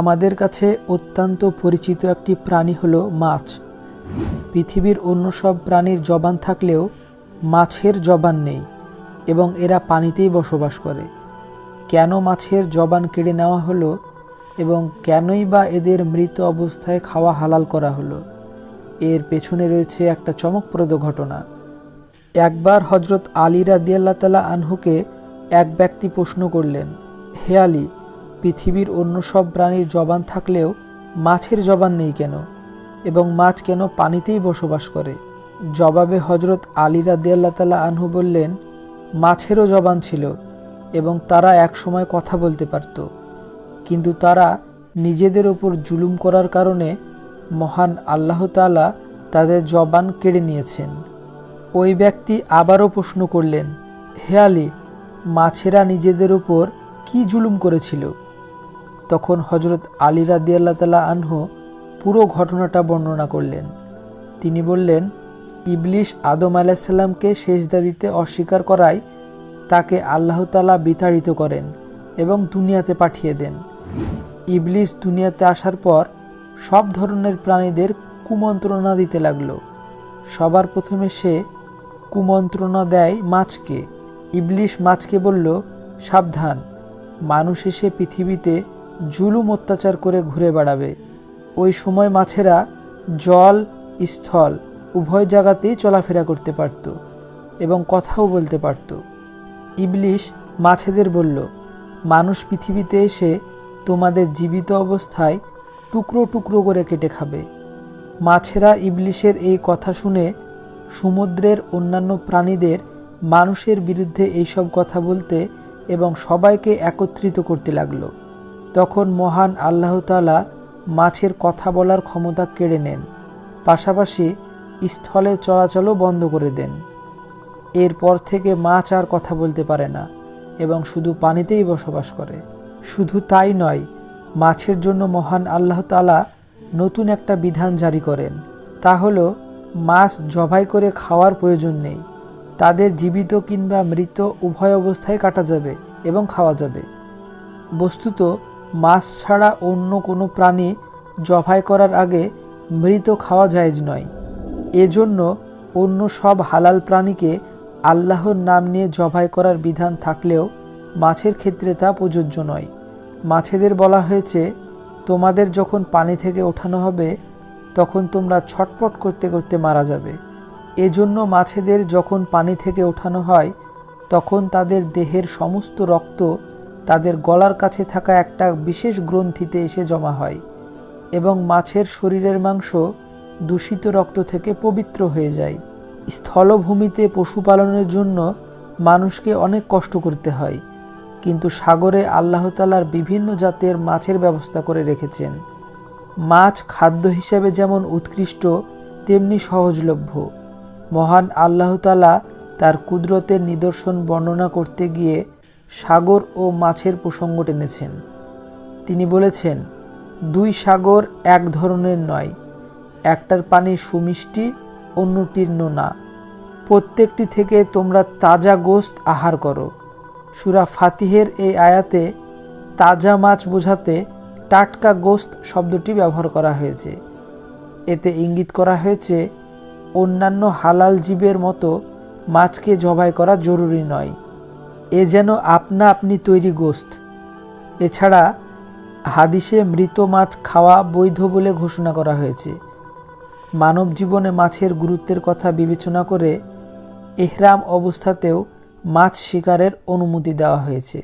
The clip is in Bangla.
আমাদের কাছে অত্যন্ত পরিচিত একটি প্রাণী হলো মাছ। পৃথিবীর অন্য সব প্রাণীর জবান থাকলেও মাছের জবান নেই এবং এরা পানিতেই বসবাস করে। কেন মাছের জবান কেড়ে নেওয়া হলো এবং কেনই বা এদের মৃত অবস্থায় খাওয়া হালাল করা হলো, এর পেছনে রয়েছে একটা চমকপ্রদ ঘটনা। একবার হজরত আলী রাদিয়াল্লাহ তালা আনহুকে এক ব্যক্তি প্রশ্ন করলেন, হে আলী পৃথিবীর অন্য সব প্রাণীর জবান থাকলেও মাছের জবান নেই কেন? এবং মাছ কেন পানিতেই বসবাস করে? জবাবে হজরত আলী রাদিয়াল্লাহ তালা আনহু বললেন, মাছেরও জবান ছিল এবং তারা একসময় কথা বলতে পারত। কিন্তু তারা নিজেদের ওপর জুলুম করার কারণে মহান আল্লাহ তাআলা তাদের জবান কেড়ে নিয়েছেন। ওই ব্যক্তি আবারও প্রশ্ন করলেন, হে আলী, মাছেরা নিজেদের উপর কি জুলুম করেছিল? তখন হজরত আলী রাদিয়াল্লাহ তালা আনহু পুরো ঘটনাটা বর্ণনা করলেন। তিনি বললেন, ইবলিশ আদম আলাইসাল্লামকে সেজদা দিতে অস্বীকার করায় তাকে আল্লাহ তালা বিতাড়িত করেন এবং দুনিয়াতে পাঠিয়ে দেন। ইবলিশ দুনিয়াতে আসার পর সব ধরনের প্রাণীদের কুমন্ত্রণা দিতে লাগল। সবার প্রথমে সে কুমন্ত্রণা দেয় মাছকে। ইবলিশ মাছকে বলল, সাবধান, মানুষ এসে পৃথিবীতে জুলুম অত্যাচার করে ঘুরে বেড়াবে। ওই সময় মাছেরা জল, স্থল উভয় জায়গাতেই চলাফেরা করতে পারত এবং কথাও বলতে পারত। ইবলিশ মাছেদের বলল, মানুষ পৃথিবীতে এসে তোমাদের জীবিত অবস্থায় টুকরো টুকরো করে কেটে খাবে। মাছেরা ইবলিশের এই কথা শুনে সমুদ্রের অন্যান্য প্রাণীদের মানুষের বিরুদ্ধে এইসব কথা বলতে এবং সবাইকে একত্রিত করতে লাগল। তখন মহান আল্লাহ তাআলা মাছের কথা বলার ক্ষমতা কেড়ে নেন, পাশাপাশি স্থলে চলাচলও বন্ধ করে দেন। এরপর থেকে মাছ আর কথা বলতে পারে না এবং শুধু পানিতেই বসবাস করে। শুধু তাই নয়, মাছের জন্য মহান আল্লাহ তাআলা নতুন একটা বিধান জারি করেন। তা হলো, মাছ জবাই করে খাওয়ার প্রয়োজন নেই। তাদের জীবিত কিংবা মৃত উভয় অবস্থায় কাটা যাবে এবং খাওয়া যাবে। বস্তুত মাছ ছাড়া অন্য কোনো প্রাণী জবাই করার আগে মৃত খাওয়া জায়েজ নয়। এজন্য অন্য সব হালাল প্রাণীকে আল্লাহর নাম নিয়ে জবাই করার বিধান থাকলেও মাছের ক্ষেত্রে তা প্রযোজ্য নয়। মাছেদের বলা হয়েছে, তোমাদের যখন পানি থেকে ওঠানো হবে, তখন তোমরা ছটপট করতে করতে মারা যাবে। এজন্য মাছেদের যখন পানি থেকে ওঠানো হয়, তখন তাদের দেহের সমস্ত রক্ত তাদের গলার কাছে থাকা একটা বিশেষ গ্রন্থিতে এসে জমা হয় এবং মাছের শরীরের মাংস দূষিত রক্ত থেকে পবিত্র হয়ে যায়। স্থলভূমিতে পশুপালনের জন্য মানুষকে অনেক কষ্ট করতে হয়, কিন্তু সাগরে আল্লাহ তালার বিভিন্ন জাতের মাছের ব্যবস্থা করে রেখেছেন। মাছ খাদ্য হিসাবে যেমন উৎকৃষ্ট, তেমনি সহজলভ্য। মহান আল্লাহতালা তার কুদরতের নিদর্শন বর্ণনা করতে গিয়ে সাগর ও মাছের প্রসঙ্গ টেনেছেন। তিনি বলেছেন, দুই সাগর এক ধরনের নয়, একটার পানি সুমিষ্টি, অন্যটির নোনা। প্রত্যেকটি থেকে তোমরা তাজা গোস্ত আহার করো। সুরা ফাতিহের এই আয়াতে তাজা মাছ বোঝাতে টাটকা গোস্ত শব্দটি ব্যবহার করা হয়েছে। এতে ইঙ্গিত করা হয়েছে, অন্যান্য হালাল জীবের মতো মাছকে জবাই করা জরুরি নয়। এ যেন আপনা আপনি তৈরি গোস্ত। এছাড়া হাদিসে মৃত মাছ খাওয়া বৈধ বলে ঘোষণা করা হয়েছে। মানব জীবনে মাছের গুরুত্বের কথা বিবেচনা করে এহরাম অবস্থাতেও মাছ শিকারের অনুমতি দেওয়া হয়েছে।